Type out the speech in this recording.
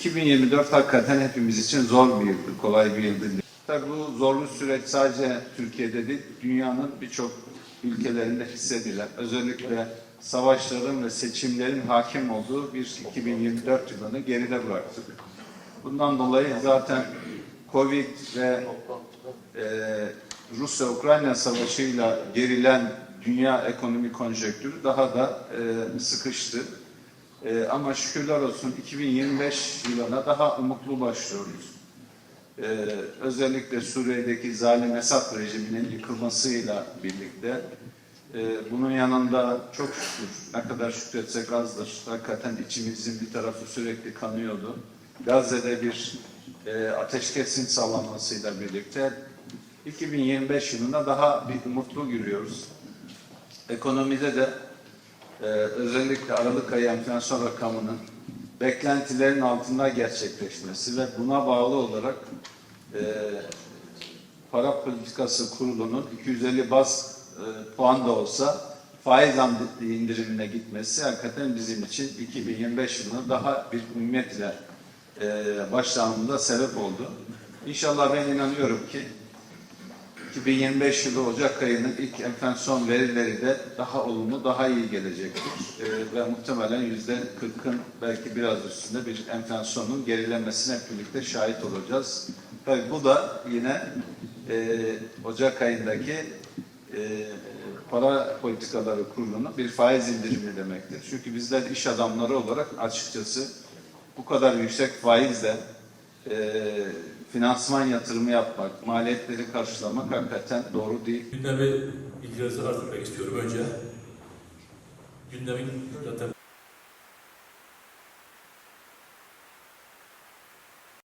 2024 hakikaten hepimiz için zor bir yıldı, kolay bir yıldı. Tabii bu zorlu süreç sadece Türkiye'de değil, dünyanın birçok ülkelerinde hissedilen, özellikle savaşların ve seçimlerin hakim olduğu bir 2024 yılını geride bıraktık. Bundan dolayı zaten Covid ve e, Rusya-Ukrayna savaşıyla gerilen dünya ekonomi konjektürü daha da e, sıkıştı. E, ama şükürler olsun 2025 yılına daha umutlu başlıyoruz. E, özellikle Suriye'deki zalim Esad rejiminin yıkılmasıyla birlikte e, bunun yanında çok şükür, ne kadar şükretsek azdır. Hakikaten içimizin bir tarafı sürekli kanıyordu. Gazze'de bir e, ateşkesin sağlanmasıyla birlikte 2025 yılında daha bir umutlu giriyoruz. Ekonomide de e, özellikle Aralık ayı enflasyon rakamının beklentilerin altında gerçekleşmesi ve buna bağlı olarak e, para politikası kurulunun 250 bas e, puan da olsa faiz indirimine gitmesi hakikaten bizim için 2025 yılına daha bir ümmetle e, başlamında sebep oldu. İnşallah ben inanıyorum ki 2025 yılı Ocak ayının ilk enflasyon verileri de daha olumlu, daha iyi gelecektir. Ee, ve muhtemelen yüzde 40'ın belki biraz üstünde bir enflasyonun gerilemesine birlikte şahit olacağız. Tabii bu da yine e, Ocak ayındaki e, para politikaları kurulunun bir faiz indirimi demektir. Çünkü bizler iş adamları olarak açıkçası bu kadar yüksek faizle e, finansman yatırımı yapmak, maliyetleri karşılamak hakikaten doğru değil. Gündemi arz etmek istiyorum önce. Gündemin zaten